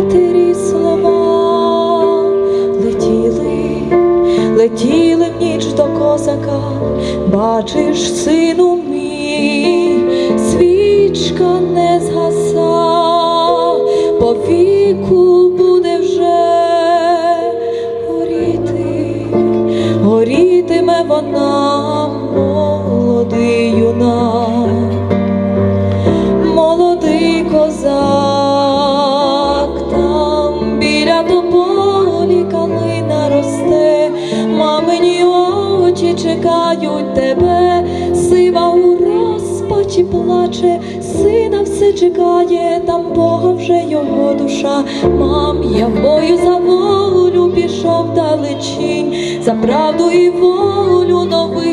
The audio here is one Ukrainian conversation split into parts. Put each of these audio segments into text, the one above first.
матері слова. Летіли, летіли в ніч до козака, бачиш, сину мій, свічка не чекають тебе, сива у розпачі плаче, сина все чекає, там Бога вже його душа. Мам, я бою за волю пішов далечінь, за правду і волю нових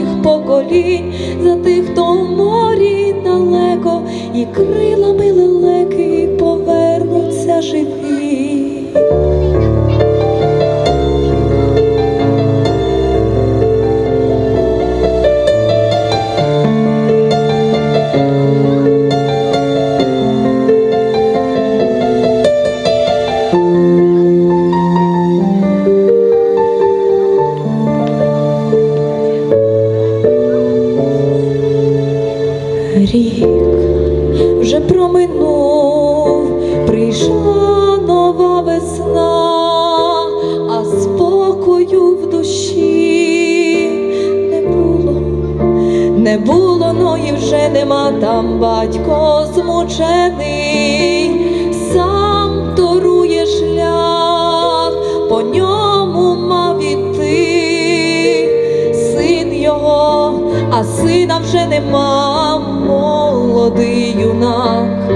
Рік вже проминув, прийшла нова весна, а спокою в душі не було, не було, но і вже нема там батько змучений, а сина вже нема, молодий юнак,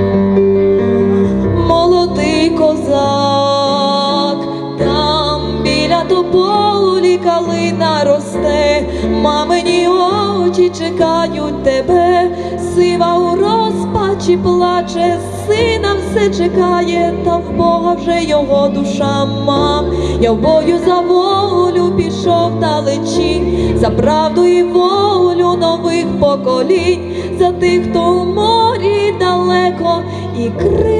молодий козак, там біля тополі калина росте, мамині очі чекають тебе, сива у розпачі плаче, сина все чекає, та в Бога вже його душа мав. Я в бою за волю пішов далечі, за правду і волю нових поколінь, за тих, хто в морі далеко, і крилами